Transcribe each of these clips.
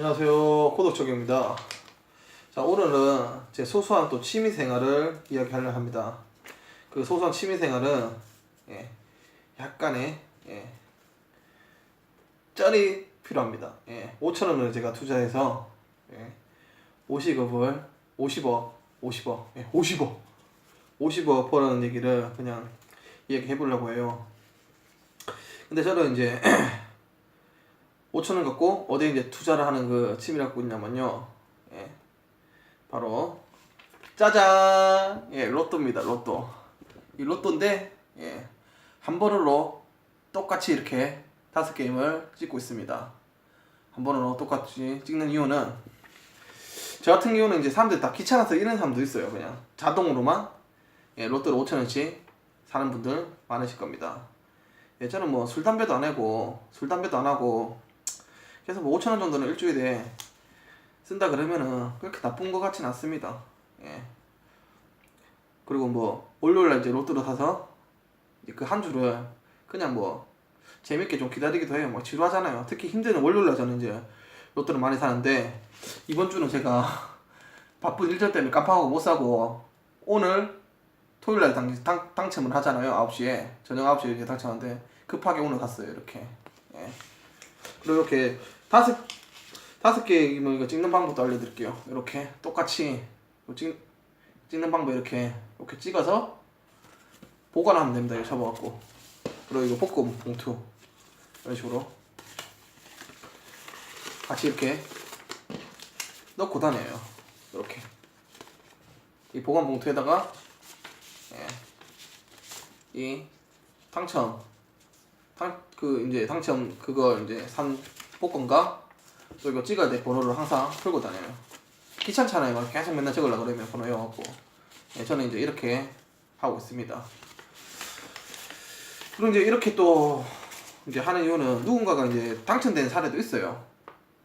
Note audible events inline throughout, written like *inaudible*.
안녕하세요. 고독적입니다. 자 오늘은 제 소소한 또 취미생활을 이야기하려 합니다. 그 소소한 취미생활은 예, 약간의 예, 쩔이 필요합니다. 예, 5천원을 제가 투자해서 예, 50억을 50억 50억 예, 50억 50억 버는 얘기를 그냥 이야기해 보려고 해요. 근데 저는 이제 5천 원 갖고 어디에 이제 투자를 하는 그 취미를 갖고 있냐면요. 예. 바로 짜잔! 예, 로또입니다. 로또. 이 로또인데 예. 한 번으로 똑같이 이렇게 다섯 게임을 찍고 있습니다. 한 번으로 똑같이 찍는 이유는 저 같은 경우는 이제 사람들이 다 귀찮아서 이런 사람도 있어요. 그냥 자동으로만 예, 로또를 5천 원씩 사는 분들 많으실 겁니다. 예, 저는 뭐술 담배도 안 하고 술 담배도 안 하고 그래서 뭐 5천 원 정도는 일주일에 쓴다 그러면은 그렇게 나쁜 것 같진 않습니다. 예. 그리고 뭐 월요일날 이제 로또를 사서 그 한 주를 그냥 뭐 재밌게 좀 기다리기도 해요. 뭐 지루하잖아요. 특히 힘드는 월요일날 저는 이제 로또를 많이 사는데 이번 주는 제가 *laughs* 바쁜 일정 때문에 깜빡하고 못 사고 오늘 토요일날 당, 당, 당첨을 하잖아요. 9시에 저녁 9시에 이제 당첨하는데 급하게 오늘 갔어요. 이렇게. 예. 그리고 이렇게 다섯 다섯 개 뭐 이거 찍는 방법도 알려드릴게요. 이렇게 똑같이 찍 찍는 방법 이렇게 이렇게 찍어서 보관하면 됩니다. 이거 접어갖고 그리고 이거 볶음 봉투 이런 식으로 같이 이렇게 넣고 다녀요. 이렇게 이 보관 봉투에다가 예, 이 당첨 당, 그 이제 당첨 그거 이제 산 복권과 또 이거 찍어야 될 번호를 항상 풀고 다녀요. 귀찮잖아요. 막 계속 맨날 적으려 그러면 번호 외워갖고. 예, 저는 이제 이렇게 하고 있습니다. 그리고 이제 이렇게 또 이제 하는 이유는 누군가가 이제 당첨된 사례도 있어요.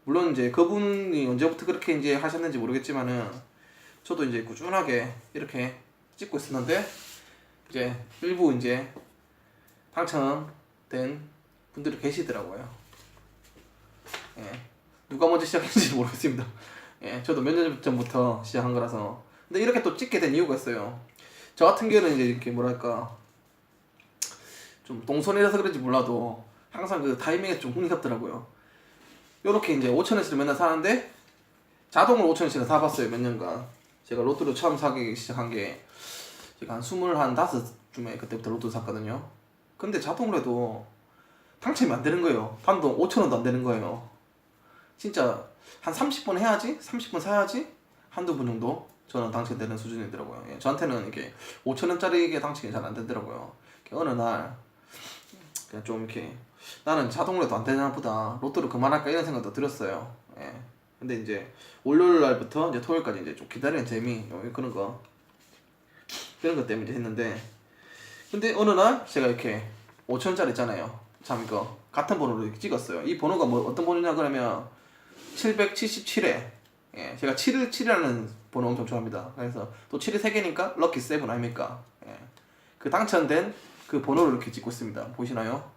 물론 이제 그분이 언제부터 그렇게 이제 하셨는지 모르겠지만은 저도 이제 꾸준하게 이렇게 찍고 있었는데 이제 일부 이제 당첨 된 분들이 계시더라고요. 예. 누가 먼저 시작했는지 *laughs* 모르겠습니다. 예. 저도 몇 년 전부터 시작한 거라서. 근데 이렇게 또 찍게 된 이유가 있어요. 저 같은 경우는 이제 이렇게 뭐랄까 좀 동선이라서 그런지 몰라도 항상 그 타이밍에 좀 흥이 없더라고요. 요렇게 이제 5천 원씩을 맨날 사는데 자동으로 5천 원씩을 사봤어요 몇 년간. 제가 로또를 처음 사기 시작한 게 제가 한 스물 한 다섯 쯤에 그때부터 로또 샀거든요. 근데 자동으로 해도 당첨이 안 되는 거예요. 단돈 5천 원도 안 되는 거예요. 진짜 한 30분 해야지, 30분 사야지 한두 분 정도 저는 당첨되는 수준이더라고요. 예, 저한테는 이게 5천 원짜리 게 당첨이 잘 안 되더라고요. 어느 날 그냥 좀 이렇게 나는 자동으로 해도 안 되나 보다 로또를 그만할까 이런 생각도 들었어요. 예. 근데 이제 월요일 날부터 이제 토요일까지 이제 좀 기다리는 재미 어, 그런 거 그런 것 때문에 했는데 근데 어느 날 제가 이렇게 5천원짜리 있잖아요. 참 이거 같은 번호로 이렇게 찍었어요. 이 번호가 뭐 어떤 번호냐 그러면 777회. 예, 제가 7을 7이라는 번호 엄청 좋아합니다. 그래서 또 7이 3개니까 럭키 7 아닙니까? 예. 그 당첨된 그 번호를 이렇게 찍고 있습니다. 보시나요?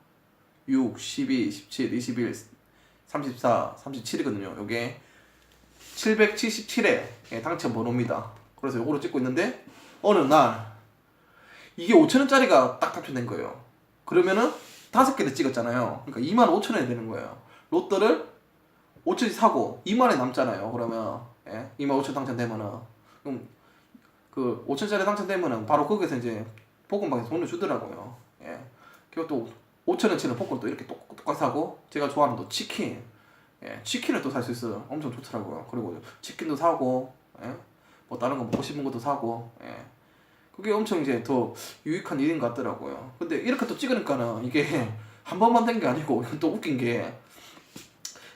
6, 12, 17, 21, 34, 37이거든요. 요게 777회 예, 당첨 번호입니다. 그래서 요거로 찍고 있는데 어느 날 이게 5천원짜리가 딱 당첨된 거예요. 그러면은 다섯 개를 찍었잖아요. 그러니까 2만 5천 원이 되는 거예요. 로또를 5천원씩 사고 2만 원이 남잖아요. 그러면 예? 2만 5천 당첨되면은 그럼 그 5천짜리 당첨되면은 바로 거기서 이제 복권방에서 돈을 주더라고요. 예. 그리고 또 5천 원치는 복권 또 이렇게 똑- 똑같이 사고 제가 좋아하는 또 치킨 예, 치킨을 또 살 수 있어요. 엄청 좋더라고요. 그리고 치킨도 사고 예? 뭐 다른 거 먹고 싶은 것도 사고 예. 그게 엄청 이제 더 유익한 일인 것 같더라고요. 근데 이렇게 또 찍으니까는 이게 *laughs* 한 번만 된 게 아니고 또 웃긴 게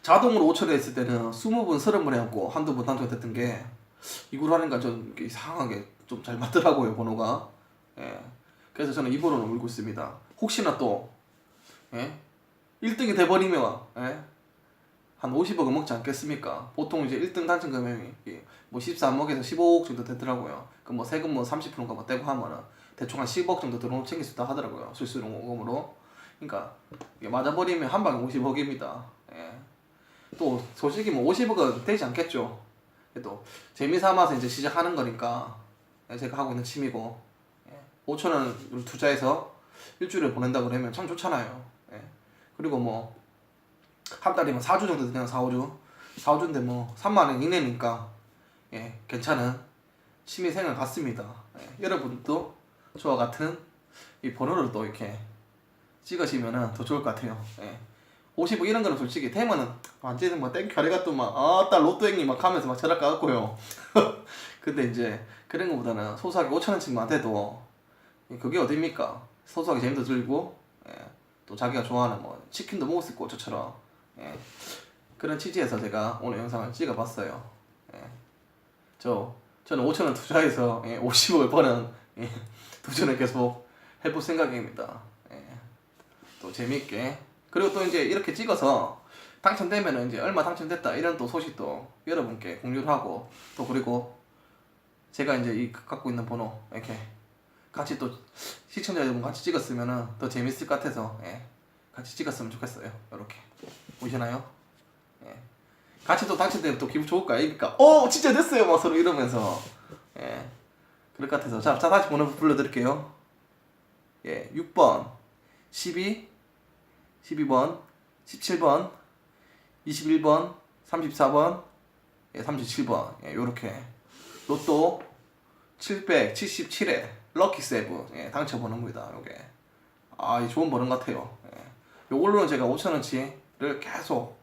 자동으로 5천에 했을 때는 20번, 30번 해갖고 한두 번 당첨됐던 게 이걸 하니까 좀 이상하게 좀 잘 맞더라고요, 번호가. 예. 그래서 저는 이 번호를 울고 있습니다. 혹시나 또, 예? 1등이 돼버리면, 예? 한 50억은 먹지 않겠습니까? 보통 이제 1등 당첨 금액이 뭐 13억에서 15억 정도 되더라고요. 그 뭐 세금 뭐 30%인가 뭐 떼고 하면은 대충 한 10억 정도 들어오면 챙길 수 있다 하더라고요. 수수료금으로. 그러니까 이게 맞아버리면 한 방에 50억입니다. 예. 또 솔직히 뭐 50억은 되지 않겠죠. 그래도 재미 삼아서 이제 시작하는 거니까 제가 하고 있는 취미고 5천 원을 투자해서 일주일을 보낸다 그러면 참 좋잖아요. 예. 그리고 뭐 한 달이면 4주 정도 되잖아 4, 5주 4, 5주인데 뭐 3만 원 이내니까 예, 괜찮은 취미 생활 같습니다. 예, 여러분도 저와 같은 이 번호를 또 이렇게 찍으시면은 더 좋을 것 같아요. 예. 50억 이런 거는 솔직히 테마는 완전히 뭐 땡큐 아리가 또막 아따 로또 행님 막 하면서 막 전화 까갖고요. *laughs* 근데 이제 그런 거보다는 소소하게 5천 원씩만 돼도 그게 어딥니까? 소소하게 재미도 들고 예. 또 자기가 좋아하는 뭐 치킨도 먹을 수 있고 저처럼 예. 그런 취지에서 제가 오늘 영상을 찍어봤어요. 예. 저 저는 5천 원 투자해서 예, 50억을 버는 예, 도전을 계속 해볼 생각입니다. 예. 또 재밌게 그리고 또 이제 이렇게 찍어서 당첨되면은 이제 얼마 당첨됐다 이런 또 소식도 여러분께 공유를 하고 또 그리고 제가 이제 이 갖고 있는 번호 이렇게 같이 또 시청자 여러분 같이 찍었으면은 더 재밌을 것 같아서 예. 같이 찍었으면 좋겠어요. 이렇게 보시나요? 예. 같이 또 당첨되면 또 기분 좋을 거 아닙니까? 어 진짜 됐어요 막 서로 이러면서 예. 그럴 것 같아서 자, 자 다시 번호 불러드릴게요. 예, 6번, 12, 12번, 17번, 21번, 34번, 예, 37번 예, 요렇게 로또 777회 럭키 세븐 예, 당첨 번호입니다. 요게 아, 이 좋은 번호 같아요. 예. 요걸로는 제가 5천 원치 를 계속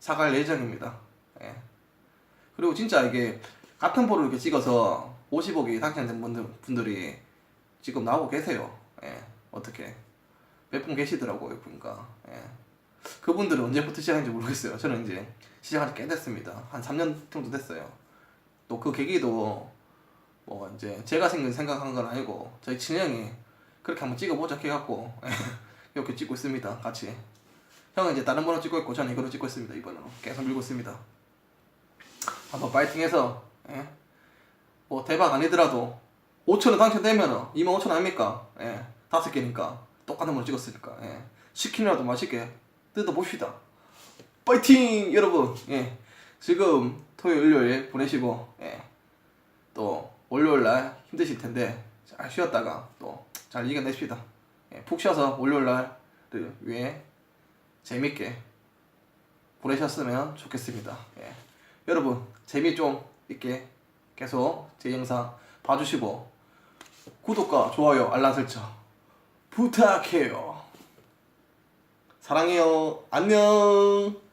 사갈 예정입니다. 예. 그리고 진짜 이게 같은 번호 이렇게 찍어서 50억이 당첨된 분들, 분들이 지금 나오고 계세요. 예. 어떻게 몇 분 계시더라고요, 보니까. 예. 그분들은 언제부터 시작한지 모르겠어요. 저는 이제 시작한 지 꽤 됐습니다. 한 3년 정도 됐어요. 또 그 계기도 뭐 이제 제가 생각 생각한 건 아니고 저희 친형이 그렇게 한번 찍어보자 해갖고 *laughs* 이렇게 찍고 있습니다. 같이. 형은 이제 다른 번호 찍고 있고 저는 이거로 찍고 있습니다. 이번으로 계속 밀고 있습니다. 한번 파이팅해서 예. 뭐 대박 아니더라도 5천 원 당첨되면은 2만 5천 원 아닙니까? 예. 다섯 개니까 똑같은 걸 찍었으니까 예. 치킨이라도 맛있게 뜯어 봅시다. 파이팅 여러분. 예. 지금 토요일 일요일 보내시고 예. 또 월요일 날 힘드실 텐데 잘 쉬었다가 또 잘 이겨내십시다. 예. 푹 쉬어서 월요일 날을 위해 재밌게 보내셨으면 좋겠습니다. 예. 여러분 재미 좀 있게 계속 제 영상 봐주시고 구독과 좋아요 알람 설정 부탁해요. 사랑해요. 안녕.